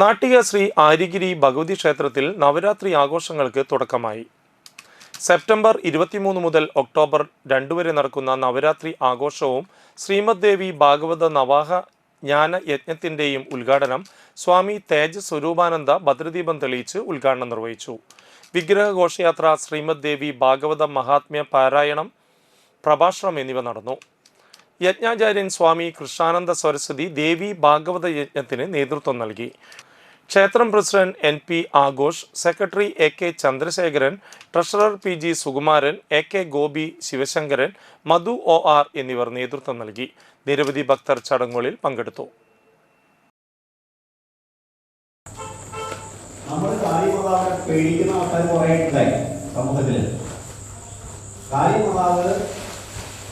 നാട്ടിക ശ്രീ ആര്യഗിരി ഭഗവതി ക്ഷേത്രത്തിൽ നവരാത്രി ആഘോഷങ്ങൾക്ക് തുടക്കമായി. സെപ്റ്റംബർ ഇരുപത്തിമൂന്ന് മുതൽ ഒക്ടോബർ രണ്ട് വരെ നടക്കുന്ന നവരാത്രി ആഘോഷവും ശ്രീമദ് ദേവി ഭാഗവത നവാഹ ജ്ഞാന യജ്ഞത്തിന്റെയും ഉദ്ഘാടനം സ്വാമി തേജ് സ്വരൂപാനന്ദ ഭദ്രദീപം തെളിയിച്ച് ഉദ്ഘാടനം നിർവഹിച്ചു. വിഗ്രഹ ഘോഷയാത്ര ശ്രീമദ് ദേവി ഭാഗവത മഹാത്മ്യ പാരായണം പ്രഭാഷണം എന്നിവ നടന്നു. യജ്ഞാചാര്യൻ സ്വാമി കൃഷ്ണാനന്ദ സരസ്വതി ദേവി ഭാഗവത യജ്ഞത്തിന് നേതൃത്വം നൽകി. ക്ഷേത്രം president N P Aghosh secretary A K Chandrasekharan treasurer P G Sukumaran A K Gopi Sivasankaran Madhu O R എന്നിവർ നേതൃത്വം നൽകി. നിരവധി ഭക്തർ ചടങ്ങുകളിൽ പങ്കെടുത്തു.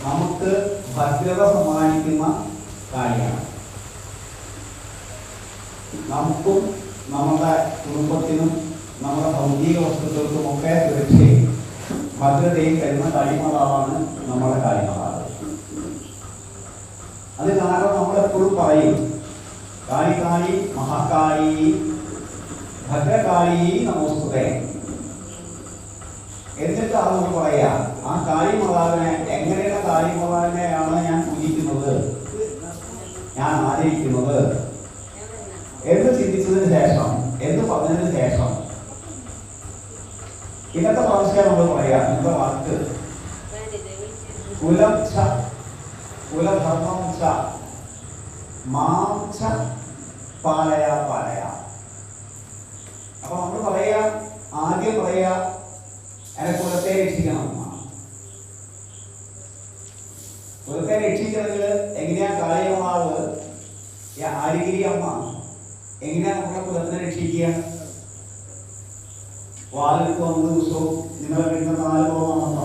നമുക്ക് ഭദ്രത സമ്മാനിക്കുന്ന കാര്യമാണ്. നമുക്കും നമ്മുടെ കുടുംബത്തിനും നമ്മുടെ ഭൗതിക വസ്തുക്കൾക്കും ഒക്കെ സുരക്ഷയും ഭദ്രതയും തരുന്ന കളിമതാവാണ് നമ്മുടെ കളിമതാവ് അത് കാരണം നമ്മളെപ്പോഴും പറയും കാളി മഹാകായി ഭദ്രകാളി നമോസ്തുതേ. എന്നിട്ടാണ് നമുക്ക് പറയാ ആ കാളി മാതാവിനെ എങ്ങനെയുള്ള കാളി മാതാവിനെയാണ് ഞാൻ പൂജിക്കുന്നത്? ഞാൻ ആദരിക്കുന്നത്? എന്ന് ചിന്തിച്ചതിന് ശേഷം എന്ന് പറഞ്ഞതിന് ശേഷം? ഇന്നത്തെ പ്രാവശ്യം നമ്മൾ പറയാം. ഇന്നത്തെ വാക്ക് കുലം ച കുലധർമ്മം ച മാം ച പാലയ പാലയ. അപ്പൊ നമ്മൾ പറയാ ആദ്യം പറയാ എന്നെ കുലത്തെ രക്ഷിക്കണം. കുലത്തെ രക്ഷിക്കണമെങ്കിൽ എങ്ങനെയാ കാളിയമ്മാവ് ഈ ആര്യഗിരി അമ്മ? എങ്ങനെയാ നമ്മളെ കുലത്തിനെ രക്ഷിക്കുക? വാതിൽക്ക് വന്ന ദിവസവും നിങ്ങളെ കിട്ടുന്ന നാല് പോകുന്ന